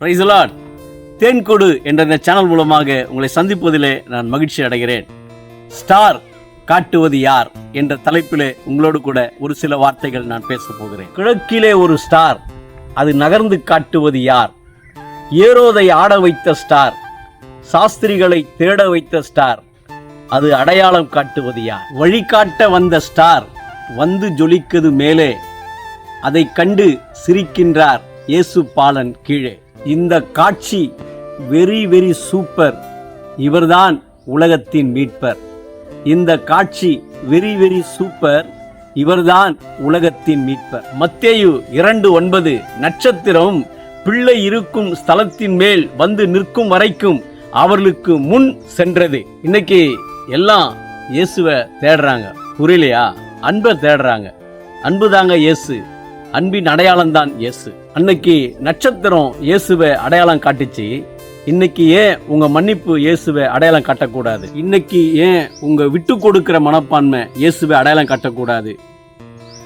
பிரைசலாட் தேன்கொடு என்ற இந்த சேனல் மூலமாக உங்களை சந்திப்பதிலே நான் மகிழ்ச்சி அடைகிறேன். ஸ்டார் காட்டுவது யார் என்ற தலைப்பிலே உங்களோடு கூட ஒரு சில வார்த்தைகள் நான் பேச போகிறேன். கிழக்கிலே ஒரு ஸ்டார் அது நகர்ந்து காட்டுவது யார்? ஏரோதை ஆட வைத்த ஸ்டார் சாஸ்திரிகளை தேட வைத்த ஸ்டார் அது அடையாளம் காட்டுவது யார்? வழிகாட்ட வந்த ஸ்டார் வந்து ஜொலிக்குது மேலே அதை கண்டு சிரிக்கின்றார் இயேசு பாலன் கீழே. இந்த காட்சி வெரி வெரி சூப்பர். இவர்தான் உலகத்தின் மீட்பர். இந்த காட்சி வெரி வெரி சூப்பர். இவர்தான் உலகத்தின் மீட்பர். மத்தேயு இரண்டு ஒன்பது நட்சத்திரம் பிள்ளை இருக்கும் ஸ்தலத்தின் மேல் வந்து நிற்கும் வரைக்கும் அவர்களுக்கு முன் சென்றது. இன்னைக்கு எல்லாம் இயேசுவை தேடுறாங்க. புரியலையா? அன்பை தேடுறாங்க. அன்பு தாங்க இயேசு. அன்பின் அடையாளம் தான் இயேசு. அன்னைக்கு நட்சத்திரம் இயேசுவை அடையாளம் காட்டுச்சு. இன்னைக்கு ஏன் உங்க மன்னிப்பு இயேசுவை அடையாளம் காட்டக்கூடாது? இன்னைக்கு ஏன் உங்க விட்டு கொடுக்கிற மனப்பான்மை இயேசுவை அடையாளம் காட்டக்கூடாது?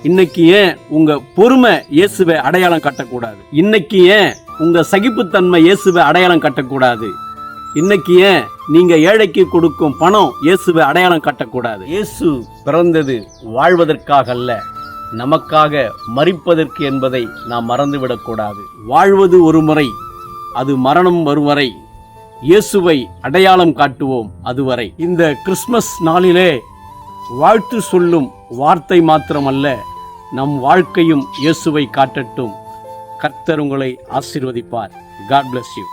இன்னைக்கு ஏன் உங்க பொறுமை இயேசுவை அடையாளம் காட்டக்கூடாது? இன்னைக்கு ஏன் உங்க சகிப்புத்தன்மை இயேசுவை அடையாளம் காட்டக்கூடாது? இன்னைக்கு ஏன் நீங்க ஏழைக்கு கொடுக்கும் பணம் இயேசுவை அடையாளம் காட்டக்கூடாது? இயேசு பிறந்தது வாழ்வதற்காக அல்ல. நமக்காக மறிப்பதற்கு என்பதை நாம் மறந்துவிடக்கூடாது. வாழ்வது ஒரு முறை அது மரணம் வரும் வரை இயேசுவை அடையாளம் காட்டுவோம் அதுவரை. இந்த கிறிஸ்மஸ் நாளிலே வாழ்த்து சொல்லும் வார்த்தை மாத்திரமல்ல நம் வாழ்க்கையும் இயேசுவை காட்டட்டும். கர்த்தர் உங்களை ஆசீர்வதிப்பார். God bless you